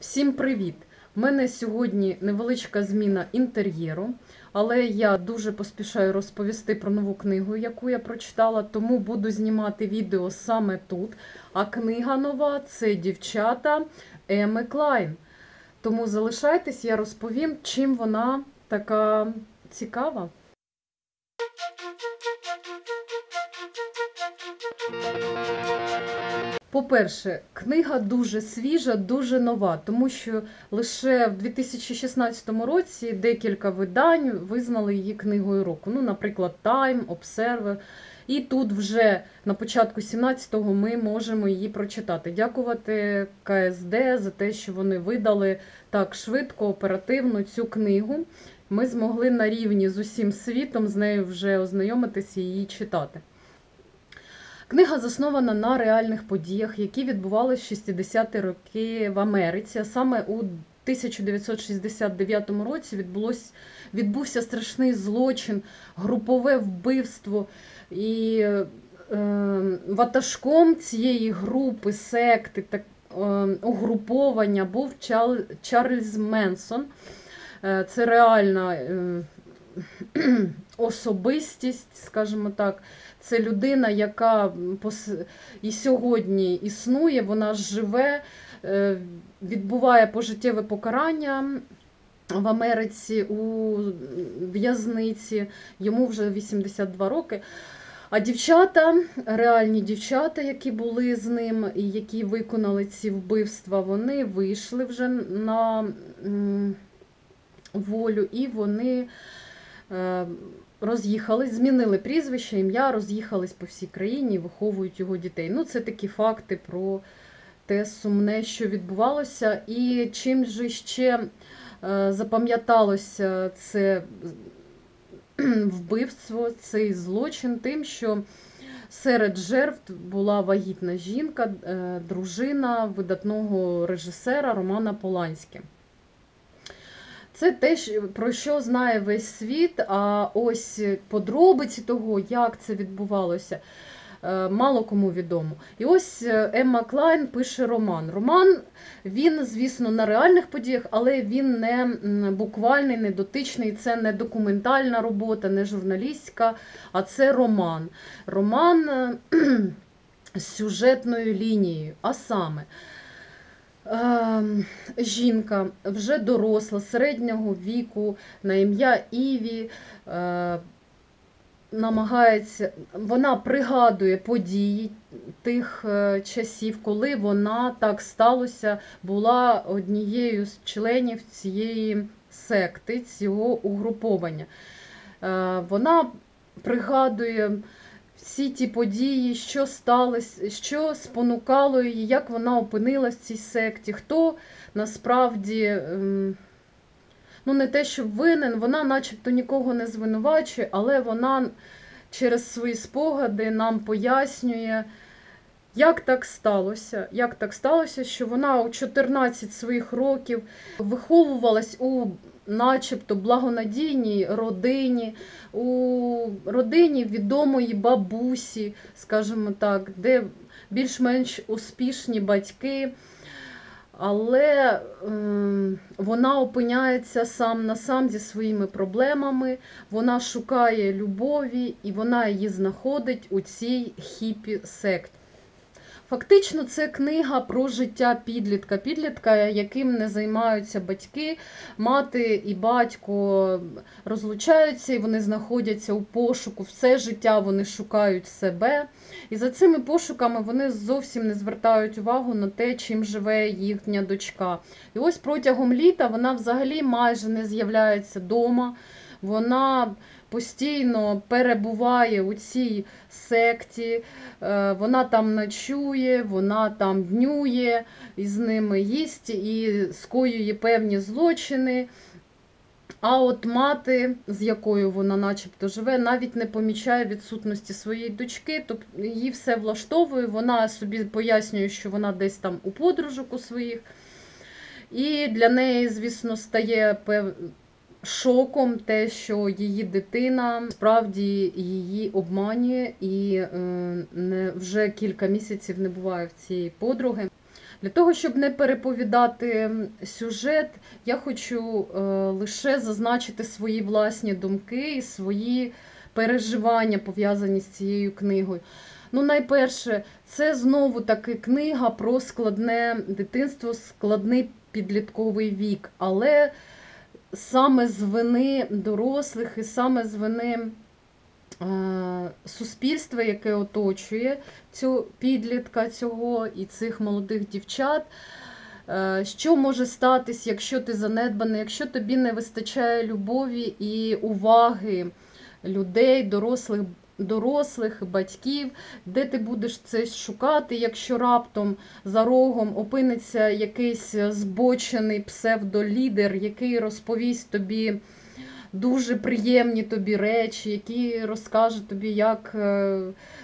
Всім привіт! У мене сьогодні невеличка зміна інтер'єру, але я дуже поспішаю розповісти про нову книгу, яку я прочитала, тому буду знімати відео саме тут. А книга нова це дівчата Еми Клайн. Тому залишайтесь, я розповім, чим вона така цікава. По-перше, книга дуже свіжа, дуже нова, тому що лише в 2016 році декілька видань визнали її книгою року. Ну, наприклад, Time, Observer. І тут вже на початку 17-го ми можемо її прочитати. Дякувати КСД за те, що вони видали так швидко, оперативно цю книгу. Ми змогли на рівні з усім світом з нею вже ознайомитися і її читати. Книга заснована на реальних подіях, які відбувалися в 60-ті роки в Америці. Саме у 1969 році відбулось, відбувся страшний злочин, групове вбивство. І е, ватажком цієї групи, секти та е, угруповання був Чарльз Менсон. Е, це реальна е, особистість, скажімо так. Це людина, яка і сьогодні існує, вона живе, е, відбуває пожиттєве покарання в Америці у в'язниці. Йому вже 82 роки. А дівчата, реальні дівчата, які були з ним і які виконали ці вбивства, вони вийшли вже на волю і вони е, роз'їхались, змінили прізвище, ім'я, роз'їхались по всій країні виховують його дітей. Ну, це такі факти про те сумне, що відбувалося. І чим же ще е, запам'яталося це вбивство, цей злочин, тим, що серед жертв була вагітна жінка, е, дружина видатного режисера Романа Поланське. Це те, про що знає весь світ, а ось подробиці того, як це відбувалося, е, мало кому відомо. І ось е, Емма Клайн пише роман. Роман, він, звісно, на реальних подіях, але він не буквальний, не дотичний, це не документальна робота, не журналістська, а це роман. Роман е, з сюжетною лінією. А саме. Ем, Жінка вже доросла, середнього віку, на ім'я Іві, е, намагається, вона пригадує події тих е, часів, коли вона так сталося, була однією з членів цієї секти, цього угруповання. Е, Вона пригадує всі ті події, що сталося, що спонукало її, як вона опинилась в цій секті, хто насправді. ем, Ну, не те, що винен, вона начебто нікого не звинувачує, але вона через свої спогади нам пояснює, як так сталося, як так сталося, що вона у 14 своїх років виховувалась у начебто благонадійній родині, у родині відомої бабусі, скажімо так, де більш-менш успішні батьки. Але ем, вона опиняється сам на сам зі своїми проблемами, вона шукає любові і вона її знаходить у цій хіпі секті. Фактично, це книга про життя підлітка, підлітка, яким не займаються батьки. Мати і батько розлучаються, і вони знаходяться у пошуку. Все життя вони шукають себе. І за цими пошуками вони зовсім не звертають увагу на те, чим живе їхня дочка. І ось протягом літа вона взагалі майже не з'являється вдома. Вона постійно перебуває у цій секті, е, вона там ночує, вона там днює, і з ними їсть і скоює певні злочини. А от мати, з якою вона начебто живе, навіть не помічає відсутності своєї дочки, тобто її все влаштовує, вона собі пояснює, що вона десь там у подружок у своїх. І для неї, звісно, стає. Шоком те, що її дитина справді її обманює і е, не, вже кілька місяців не буває в цієї подруги. Для того, щоб не переповідати сюжет, я хочу е, лише зазначити свої власні думки і свої переживання, пов'язані з цією книгою. Ну, найперше, це знову таки книга про складне дитинство, складний підлітковий вік, але саме з вини дорослих і саме з вини е, суспільства, яке оточує цю підлітка цього і цих молодих дівчат. Е, Що може статись, якщо ти занедбаний, якщо тобі не вистачає любові і уваги людей, дорослих, дорослих, батьків, де ти будеш це шукати, якщо раптом за рогом опиниться якийсь збочений псевдолідер, який розповість тобі дуже приємні тобі речі, який розкаже тобі, як е,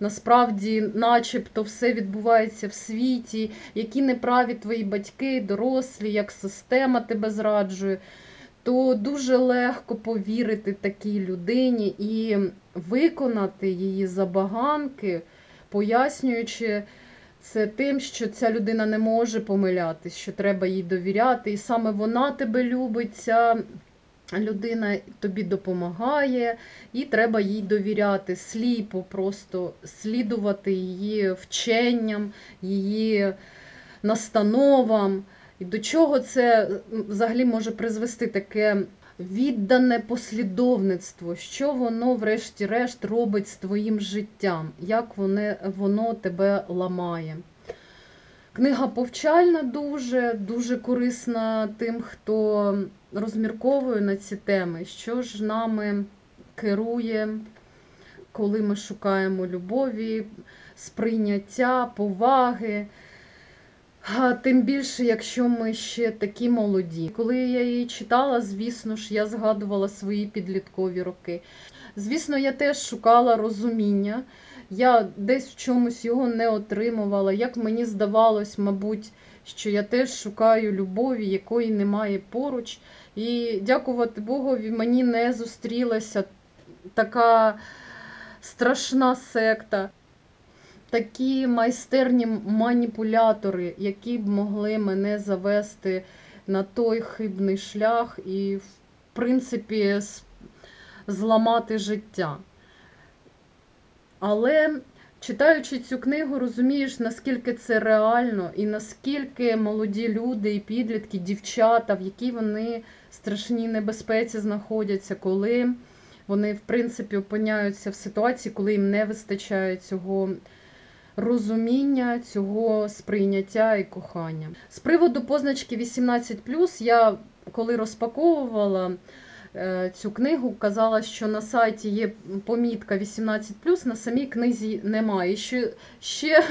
насправді, начебто, все відбувається в світі, які неправі твої батьки, дорослі, як система тебе зраджує. То дуже легко повірити такій людині і виконати її забаганки, пояснюючи це тим, що ця людина не може помилятись, що треба їй довіряти, і саме вона тебе любить, ця людина тобі допомагає, і треба їй довіряти сліпо, просто слідувати її вченням, її настановам. І до чого це взагалі може призвести таке віддане послідовництво, що воно, врешті-решт, робить з твоїм життям, як воно, воно тебе ламає. Книга повчальна дуже, дуже корисна тим, хто розмірковує на ці теми, що ж нами керує, коли ми шукаємо любові, сприйняття, поваги. Тим більше, якщо ми ще такі молоді. Коли я її читала, звісно ж, я згадувала свої підліткові роки. Звісно, я теж шукала розуміння. Я десь в чомусь його не отримувала. Як мені здавалось, мабуть, що я теж шукаю любові, якої немає поруч. І дякувати Богові, мені не зустрілася така страшна секта такі майстерні маніпулятори, які б могли мене завести на той хибний шлях і, в принципі, зламати життя. Але читаючи цю книгу, розумієш, наскільки це реально, і наскільки молоді люди і підлітки, дівчата, в якій вони страшній небезпеці знаходяться, коли вони, в принципі, опиняються в ситуації, коли їм не вистачає цього розуміння, цього сприйняття і кохання. З приводу позначки 18+, я коли розпаковувала е, цю книгу, казала, що на сайті є помітка 18+, на самій книзі немає. Що ще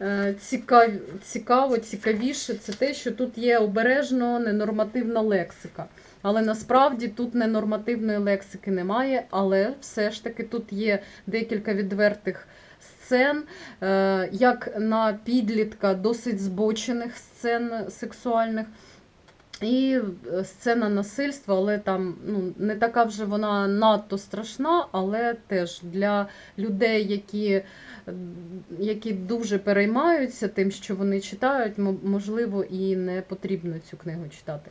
е, цікав, цікаво, цікавіше, це те, що тут є обережно ненормативна лексика. Але насправді тут ненормативної лексики немає, але все ж таки тут є декілька відвертих сцен, е, як на підлітка досить збочених сцен сексуальних. І е, сцена насильства, але там ну, не така вже вона надто страшна, але теж для людей, які, які дуже переймаються тим, що вони читають, можливо, і не потрібно цю книгу читати.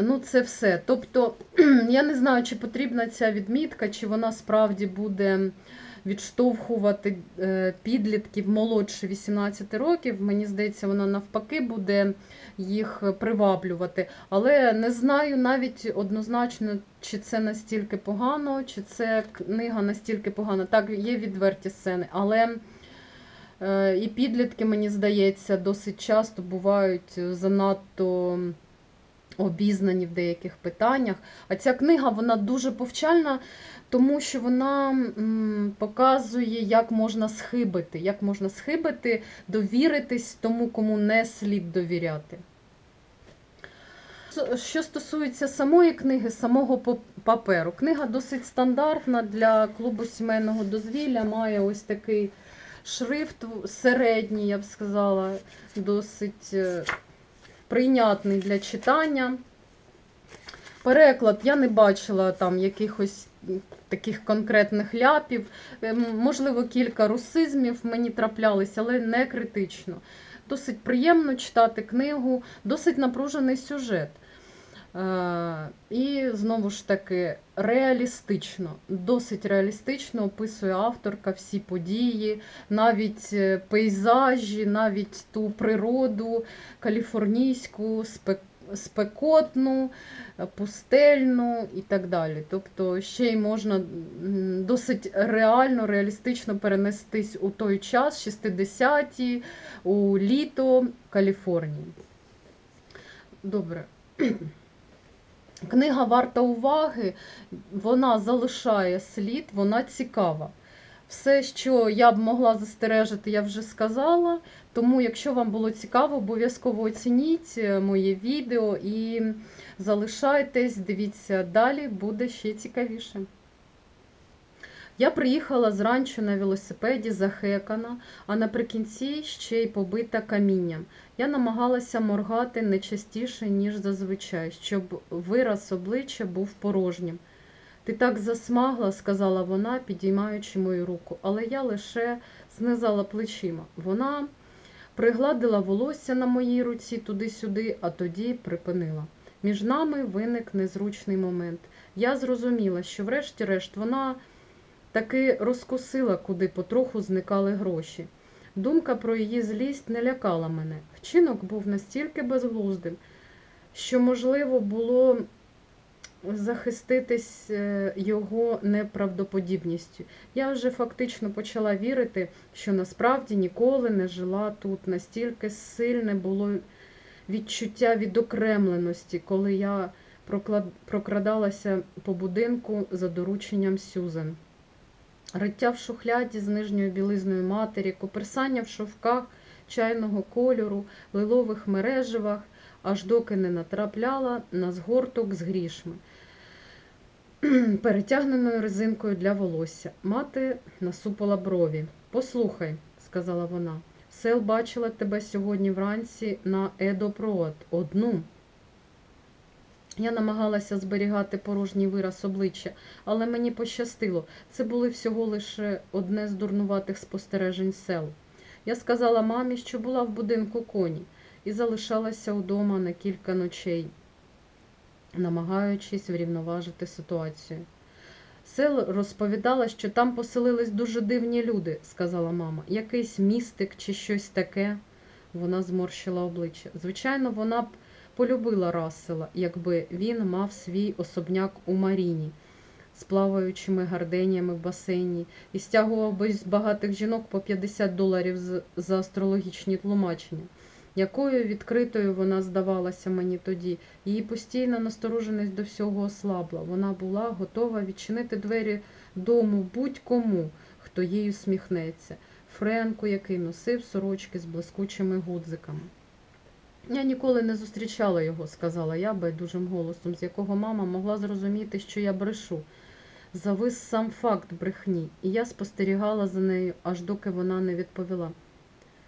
Ну, це все. Тобто, я не знаю, чи потрібна ця відмітка, чи вона справді буде відштовхувати е, підлітків молодше 18 років. Мені здається, вона навпаки буде їх приваблювати. Але не знаю навіть однозначно, чи це настільки погано, чи це книга настільки погана. Так, є відверті сцени, але. е, І підлітки, мені здається, досить часто бувають занадто обізнані в деяких питаннях. А ця книга вона дуже повчальна, тому що вона показує, як можна схибити, як можна схибити, довіритись тому, кому не слід довіряти. Що стосується самої книги, самого паперу, книга досить стандартна для клубу сімейного дозвілля, має ось такий шрифт середній, я б сказала, досить е, прийнятний для читання. Переклад я не бачила там якихось таких конкретних ляпів. Е, Можливо, кілька русизмів мені траплялися, але не критично. Досить приємно читати книгу, досить напружений сюжет. Е, І знову ж таки реалістично, досить реалістично описує авторка всі події, навіть е, пейзажі, навіть ту природу каліфорнійську, спекотну, пустельну і так далі. Тобто ще й можна досить реально, реалістично перенестись у той час, 60-ті, у літо Каліфорнії. Добре. Книга варта уваги, вона залишає слід, вона цікава. Все, що я б могла застережити, я вже сказала. Тому, якщо вам було цікаво, обов'язково оцініть е, моє відео і залишайтесь, дивіться далі, буде ще цікавіше. Я приїхала з ранчо на велосипеді захекана, а наприкінці ще й побита камінням. Я намагалася моргати не частіше, ніж зазвичай, щоб вираз обличчя був порожнім. Ти так засмагла, сказала вона, підіймаючи мою руку, але я лише знизала плечима. Вона пригладила волосся на моїй руці туди-сюди, а тоді припинила. Між нами виник незручний момент. Я зрозуміла, що врешті-решт вона таки розкусила, куди потроху зникали гроші. Думка про її злість не лякала мене. Вчинок був настільки безглуздим, що можливо було захиститись е, його неправдоподібністю. Я вже фактично почала вірити, що насправді ніколи не жила тут. Настільки сильне було відчуття відокремленості, коли я прокрадалася по будинку за дорученням Сюзен. Риття в шухляді з нижньою білизною матері, коперсання в шовках чайного кольору, лилових мереживах, аж доки не натрапляла на згорток з грішми, перетягненою резинкою для волосся. Мати насупила брові. Послухай, сказала вона, Сел бачила тебе сьогодні вранці на Едопрод. Одну. Я намагалася зберігати порожній вираз обличчя, але мені пощастило. Це були всього лише одне з дурнуватих спостережень сел. Я сказала мамі, що була в будинку коні, і залишалася вдома на кілька ночей, намагаючись врівноважити ситуацію. Сел розповідала, що там поселились дуже дивні люди, сказала мама. Якийсь містик чи щось таке. Вона зморщила обличчя. Звичайно, вона б полюбила Рассела, якби він мав свій особняк у Маріні з плаваючими гарденіями в басейні і стягував би з багатих жінок по 50 доларів за астрологічні тлумачення. Якою відкритою вона здавалася мені тоді, її постійна настороженість до всього ослабла. Вона була готова відчинити двері дому будь-кому, хто їй усміхнеться. Френку, який носив сорочки з блискучими гудзиками. Я ніколи не зустрічала його, сказала я байдужим голосом, з якого мама могла зрозуміти, що я брешу. Завис сам факт брехні, і я спостерігала за нею, аж доки вона не відповіла.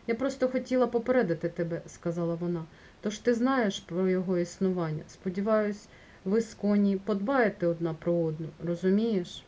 Я просто хотіла попередити тебе, сказала вона. Тож ти знаєш про його існування. Сподіваюсь, ви з коні подбаєте одна про одну, розумієш?